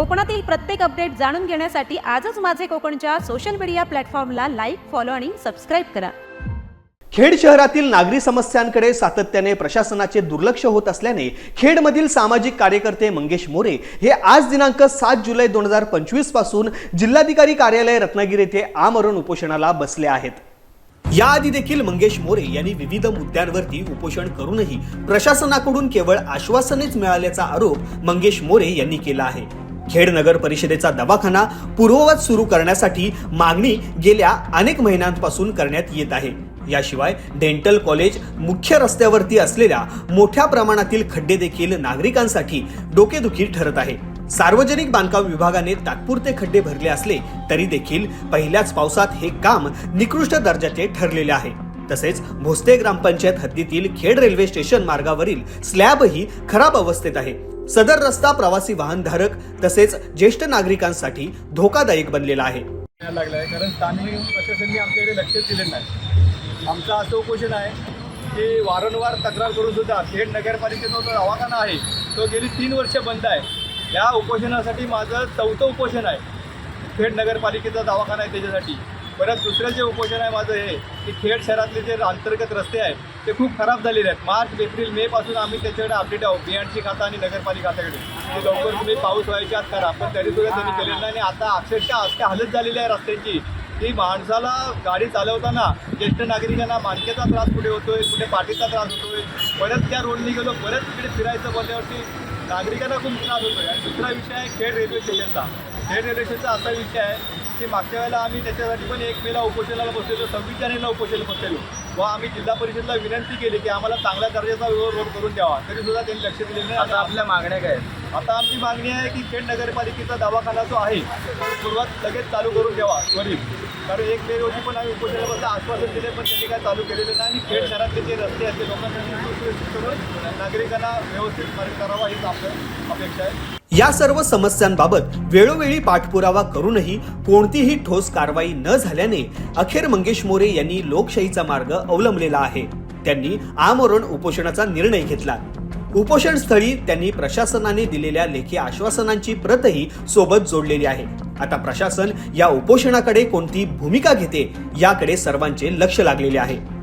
कोकणातील प्रत्येक अपडेट जाणून घेण्यासाठी आजच माझे कोकणच्या सोशल मीडिया प्लॅटफॉर्मला लाईक फॉलो आणि सबस्क्राईब करा. खेड शहरातील नागरी समस्यांकडे सातत्याने प्रशासनाचे दुर्लक्ष होत असल्याने खेडमधील सामाजिक कार्यकर्ते मंगेश मोरे हे आज दिनांक सात जुलै दोन हजार पंचवीसपासून जिल्हाधिकारी कार्यालय रत्नागिरी येथे आमरण उपोषणाला बसले आहेत. याआधी देखील मंगेश मोरे यांनी विविध मुद्द्यांवरती उपोषण करूनही प्रशासनाकडून केवळ आश्वासनेच मिळाल्याचा आरोप मंगेश मोरे यांनी केला आहे. खेड नगर परिषदेचा दवाखाना पूर्ववत सुरू करण्यासाठी मागणी गेल्या अनेक महिन्यांपासून करण्यात येत आहे. याशिवाय डेंटल कॉलेज मुख्य रस्त्यावरती असलेल्या मोठ्या प्रमाणातील खड्डे देखील नागरिकांसाठी डोकेदुखी ठरत आहे. सार्वजनिक बांधकाम विभागाने तात्पुरते खड्डे भरले असले तरी देखील पहिल्याच पावसात हे काम निकृष्ट दर्जाचे ठरलेले आहे. तसेच भोसते ग्रामपंचायत हद्दीतील खेड रेल्वे स्टेशन मार्गावरील स्लॅबही खराब अवस्थेत आहे. सदर रस्ता प्रवासी वाहनधारक तसेच ज्येष्ठ नागरिकांसाठी धोकादायक बनलेला आहे. यायला लागला आहे कारण स्थानिक प्रशासनाने आमच्याकडे लक्ष दिले नाही. आमचं असं उपोषण आहे की वारंवार तक्रार करून सुद्धा थेट नगरपालिकेचा जो दवाखाना आहे तो गेली तीन वर्ष बंद आहे. या उपोषणासाठी माझं चौथं उपोषण आहे. थेट नगरपालिकेचा दवाखाना आहे त्याच्यासाठी. परत दुसरं जे उपोषण आहे माझं हे की खेड शहरातले जे अंतर्गत रस्ते आहेत ते खूप खराब झालेले आहेत. मार्च एप्रिल मे पासून आम्ही त्याच्याकडे अपडेट आहोत. बीएनसी खाता आणि नगरपालिका खात्याकडे लवकर तुम्ही पाऊस व्हायच्या आत करा. पण तरी सुद्धा त्यांनी केलेलं नाही आणि आता अक्षरशः अशा हालत झालेली आहे रस्त्यांची. की माणसाला गाडी चालवताना ज्येष्ठ नागरिकांना मानकेचा त्रास कुठे होतोय कुठे पाठीचा त्रास होतोय परत त्या रोडनी गेलो परत तिकडे फिरायचं बोलल्यावरती नागरिकांना खूप त्रास होतोय. आणि दुसरा विषय आहे खेड रेल्वे स्टेशनचा खेड रेल्वे स्टेशनचा असा विषय आहे की मागच्या वेळेला आम्ही त्याच्यासाठी पण एक मेला उपोषणाला बसलेलो सव्वीस जानेवारीला उपोषणाला बसलेलो. व आम्ही जिल्हा परिषदला विनंती केली की आम्हाला चांगल्या दर्जाचा रोड करून द्यावा. तरी सुद्धा त्यांनी लक्ष दिलेलं नाही. आता आपल्या मागण्या काय आता आमची मागणी आहे की खेड नगरपालिकेचा दवाखाना जो आहे तो सुरुवात लगेच चालू करून द्यावा त्वरित कारण एक मे रोजी पण आम्ही उपोषणाला बसता आश्वासन दिले पण त्यांनी काय चालू केलेलं नाही. आणि खेड शहरातले जे रस्ते आहेत ते लोकांसाठी करून नागरिकांना व्यवस्थित मार्ग करावा हीच आपलं अपेक्षा आहे. या सर्व समस्यांबाबत वेळोवेळी पाठपुरावा करूनही कोणतीही ठोस कारवाई न झाल्याने अखेर मंगेश मोरे यांनी लोकशाहीचा मार्ग अवलंबलेला आहे. त्यांनी आमरण उपोषणाचा निर्णय घेतला. उपोषण स्थळी त्यांनी प्रशासनाने दिलेल्या लेखी आश्वासनांची प्रतही सोबत जोडलेली आहे. आता प्रशासन या उपोषणाकडे कोणती भूमिका घेते याकडे सर्वांचे लक्ष लागलेले आहे.